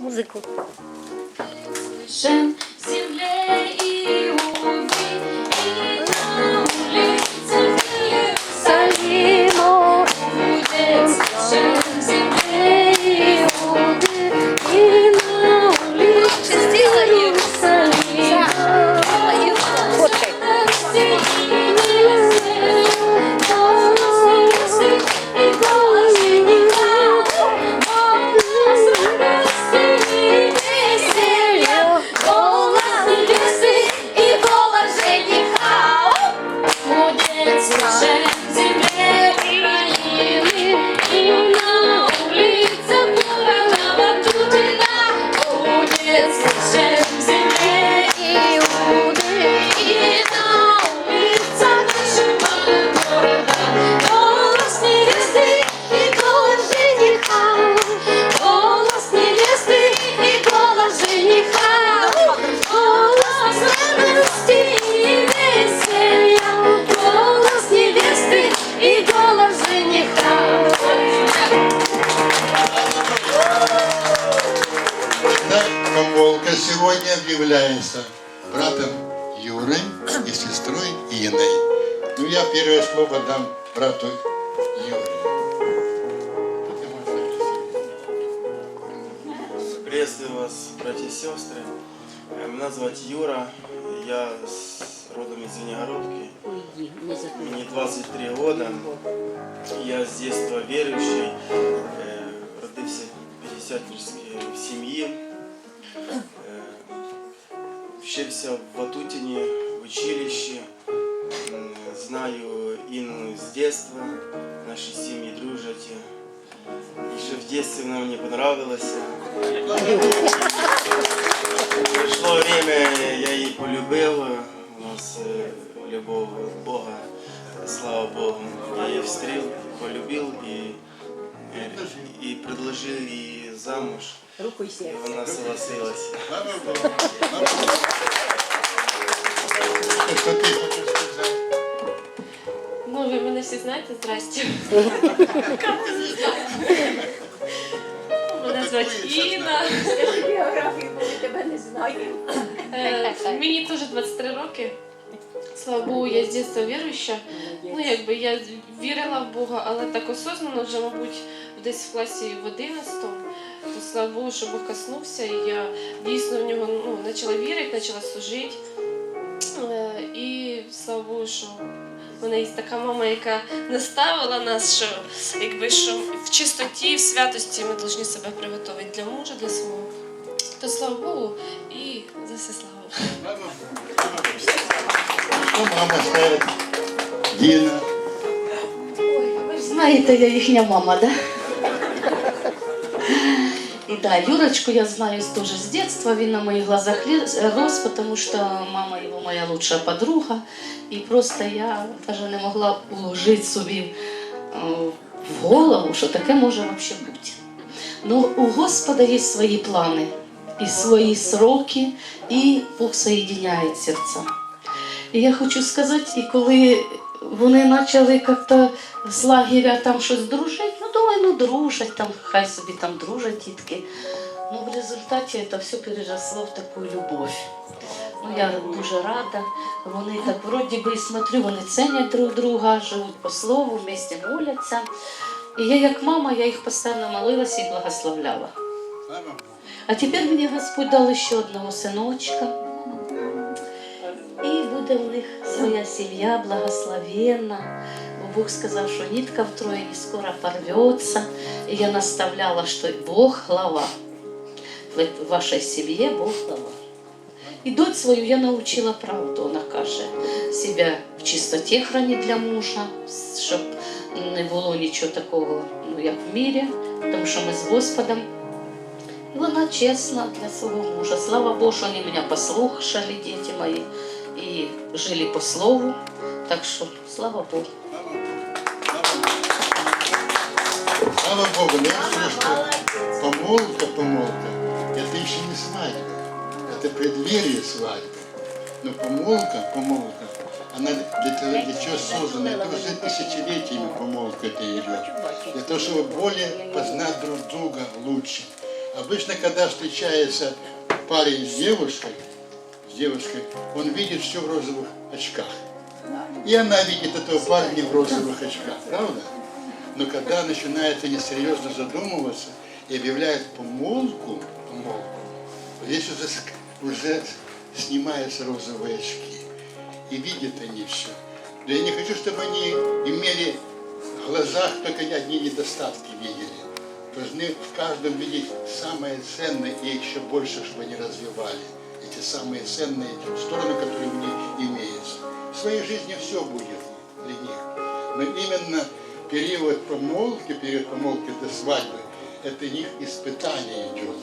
muzyku. Будет сегодня объявляется братом Юрой и сестрой Иной. Ну, я первое слово дам брату Юрию. Ты можешь записывать. Приветствую вас, братья и сестры. Э, Меня зовут Юра, я с родом из Звенигородки. Мне 23 года. Я с детства верующий, э, родився в п'ятдесятническій сім'ї. Е, Вчився в Ватутині, в училищі. М, Знаю Інну з детства, наші сім'ї дружать. І ще в детстве вона мені понравилася. Пройшло время, я її полюбив. У нас е, любов від Бога, слава Богу. Я її встрів, полюбив і, е, і предложив її замуж. Руку і І серце. вона согласилась. Слава Богу. Слава Богу. Что ты хочешь сказать? Ну, ви мене всі знаєте, здрасте. Мене звати Інна. Біографію, бо ми тебе не знаємо. Е, Мені теж 23 роки. Слава Богу, я з дитинства віруюча. Ну, якби я вірила в Бога, але так осознанно вже, мабуть, десь в класі в 11 то слава Богу, що Бог коснувся, і я дійсно в нього ну, почала вірити, почала служити. Е, І слава Богу, що в мене є така мама, яка наставила нас, що якби що в чистоті, в святості ми повинні себе приготувати для мужа, для свого. То слава Богу і за все слава. Богу. Дина. Ой, ви ж знаєте, я їхня мама, да? І да, Юрочку я знаю тоже с детства, він на моих глазах рос, потому что мама его моя лучшая подруга. І просто я даже не могла уложити собі е, в голову, що таке може вообще бути. Ну, у Господа є свої плани, і свої сроки, і Бог соєдиняє серця. І я хочу сказати, і коли вони почали як-то з лагеря там щось дружити, ну думаю, ну дружать, там, хай собі там дружать дітки. Ну, в результаті це все переросло в таку любов. Ну, я дуже рада. Вони так вроді би і смотрю, вони цінять друг друга, живуть по слову, вместе моляться. І я, як мама, я їх постійно молилася і благословляла. А тепер мені Господь дав ще одного синочка. І буде в них своя сім'я благословенна. Бо Бог сказав, що нитка втроє не скоро порвется. І я наставляла, що Бог глава. В вашій сім'ї Бог глава. І дочь свою я научила правду. Вона каже, себе в чистоті хранить для мужа, щоб не було нічого такого, ну як в мірі, тому що ми з Господом. І вона чесна для свого мужа. Слава Богу, що вони мене послухали, діти мої, і жили по слову. Так що, слава Богу. Слава Богу. Но я скажу, что помолвка, помолвка, это еще не свадьба. Это преддверие свадьбы. Но помолвка, помолвка, она для, того- для чего создана? Это уже тысячелетиями помолвка это идет. Для того, чтобы более познать друг друга лучше. Обычно, когда встречается парень с девушкой, с девушкой, он видит все в розовых очках. И она видит этого парня в розовых очках, правда? Но когда начинает они серьезно задумываться и объявляют помолвку, помолвку, здесь уже, уже снимаются розовые очки. И видят они все. Но я не хочу, чтобы они имели в глазах только одни недостатки видели. Должны в каждом видеть самое ценное и еще больше, чтобы они развивали эти самые ценные стороны, которые у них имеются. В своей жизни все будет для них. Но именно период помолвки, период помолвки до свадьбы, это их испытание идет.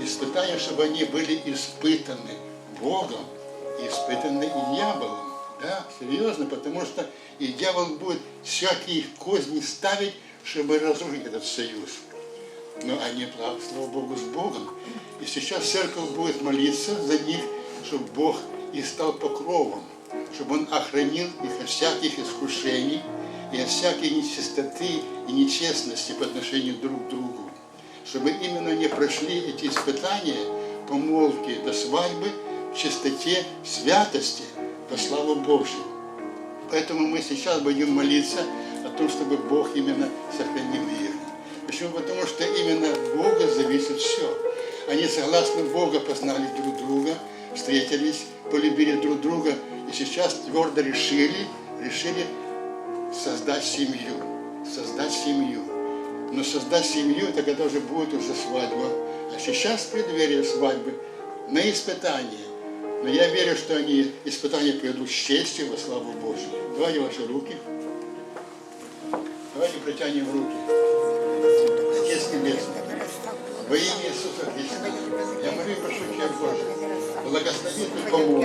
Испытание, чтобы они были испытаны Богом, испытаны и дьяволом. Да, серьезно, потому что и дьявол будет всякие козни ставить, чтобы разрушить этот союз. Но они, слава Богу, с Богом. И сейчас церковь будет молиться за них, чтобы Бог и стал покровом, чтобы Он охранил их от всяких искушений и от всякой нечистоты и нечестности по отношению друг к другу. Чтобы именно они прошли эти испытания, помолвки до свадьбы в чистоте, в святости, во славу Божью. Поэтому мы сейчас будем молиться о том, чтобы Бог именно сохранил их. Почему? Потому что именно от Бога зависит все. Они согласно Бога познали друг друга, встретились, полюбили друг друга и сейчас твердо решили, решили создать семью. Создать семью. Но создать семью, это когда уже будет уже свадьба. А сейчас в преддверии свадьбы на испытание. Но я верю, что они испытания пройдут с честью во славу Божию. Давайте ваши руки. Давайте протянем руки. Помог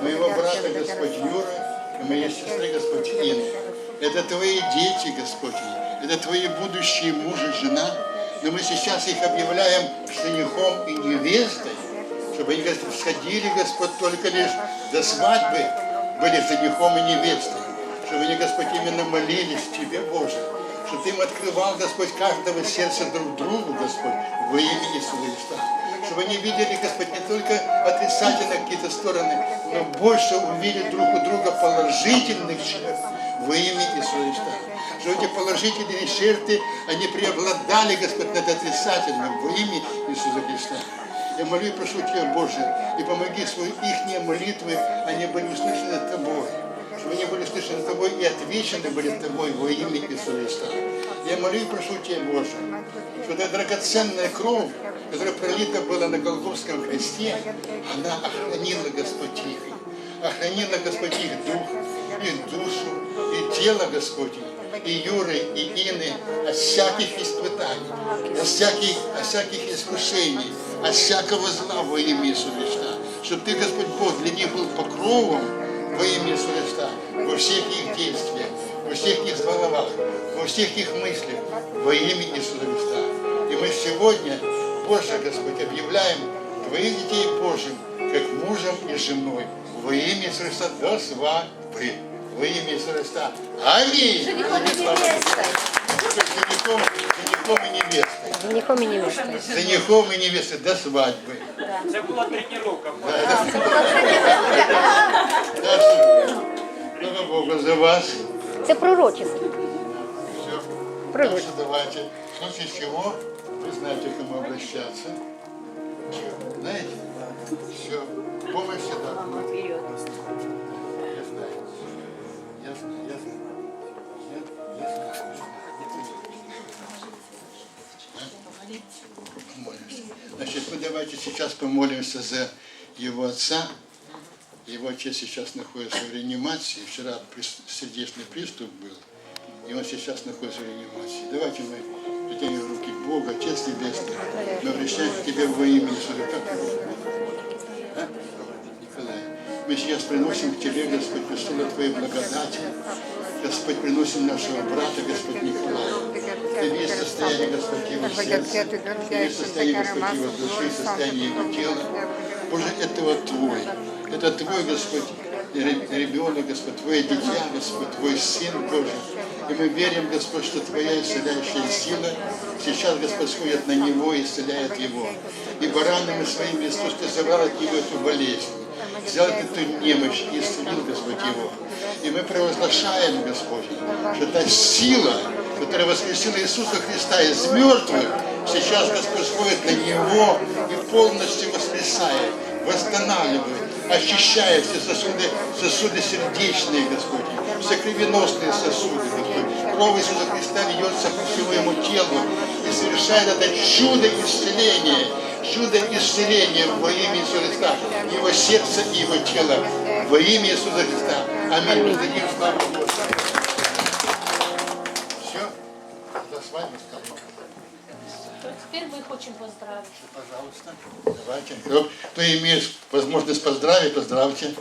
моего брата, Господь Юра, и моей сестры, Господь Инны. Это Твои дети, Господь, это Твои будущие муж и жена, но мы сейчас их объявляем женихом и невестой, чтобы они, Господь, сходили, Господь, только лишь до свадьбы были женихом и невестой, чтобы они, Господь, именно молились Тебе, Боже, чтобы Ты им открывал, Господь, каждого сердца друг другу, Господь, во имя Иисуса. Христа. Чтобы они видели, Господь, не только отрицательные какие-то стороны, но больше увидели друг у друга положительных черт во имя Иисуса Христа. Чтобы эти положительные черты, они преобладали, Господь, над отрицательным во имя Иисуса Христа. Я молю и прошу Тебя, Боже, и помоги свои ихние молитвы, они были услышаны Тобой чтобы они были слышаны Тобой и отвечены были Тобой во имя Иисуса. Я молю и прошу Тебя, Боже, что эта драгоценная кровь, которая пролита была на Голгофском кресте, она охранила Господь их, охранила Господь их дух, их душу, и тело Господь и Юры, и Ины от всяких испытаний, от всяких, от всяких искушений, от всякого зла во имя Иисуса. Чтобы Ты, Господь Бог, для них был покровом, во имя Христа, во всех их действиях, во всех их словах, во всех их мыслях, во имя Иисуса Христа. И мы сегодня, Боже Господь, объявляем Твоих детей Божьим, как мужем и женой, во имя Иисуса Христа до свадьбы, во имя Иисуса Христа. Аминь! Женихом и невестой. Женихом, и невестой. Женихом и невестой. Женихом и невестой до свадьбы. Це була тренування. Дальше. Слава Богу за вас. Це пророчество. Все. Пророчество. Дальше давайте. В случае чего вы знаете, к кому обращаться. Знаете? Все. Помощь всегда Значит, мы давайте сейчас помолимся за его отца. Его отец сейчас находится в реанимации. Вчера сердечный приступ был. И он сейчас находится в реанимации. Давайте мы протянем руки к Богу, Отец Небесный. Мы обращаемся к Тебе во имя Иисуса. Как? А? Николай. Мы сейчас приносим к Тебе, Господь, престолы Твоей благодати. Господь, приносим нашего брата, Господь Николая. Ты видишь состояние, Господь, его сердца. Ты видишь состояние, Господь, его души, состояние его тела. Боже, это вот Твой. Это Твой, Господь, ре- ребенок, Господь, Твое дитя, Господь, Твой Сын, Боже. И И мы верим, Господь, что Твоя исцеляющая сила сейчас, Господь, сходит на него и исцеляет его. И баранами своими Иисус, Ты забрал от него эту болезнь, взял эту немощь и исцелил, Господь, его. И мы провозглашаем, Господь, что та сила, которая воскресила Иисуса Христа из мертвых, сейчас, Господь, сходит на него и полностью воскресает, восстанавливает, очищает все сосуды, сосуды сердечные, Господь, все кровеносные сосуды, Господь. Кровь Иисуса Христа льется по всему ему телу и совершает это чудо исцеления, чудо исцеления во имя Иисуса Христа, его сердце и его тело, во имя Иисуса Христа. Аминь. Славу Господу. Все? До свадьбы сказал. Теперь мы хотим поздравить. Пожалуйста, давайте. Кто, кто имеет возможность поздравить, поздравьте.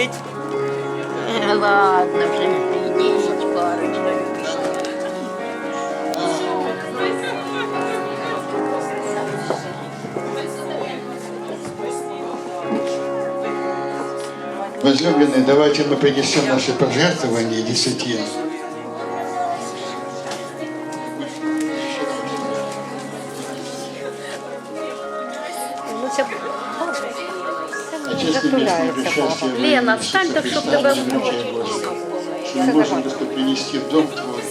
Не пустить? Ладно, вже йдіть, парочка. Возлюбленные, давайте мы принесем наши пожертвования десятин. Имя Лена, встань так, величай Господи, что мы можем, Господь, принести в дом Твой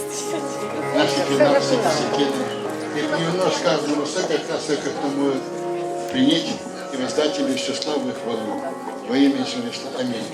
наши 12 десятины. И немножко каждому столько раз, как нам может принять и воздать Тебе всю славу и хвалу. Во имя Иисуса Христа. Аминь.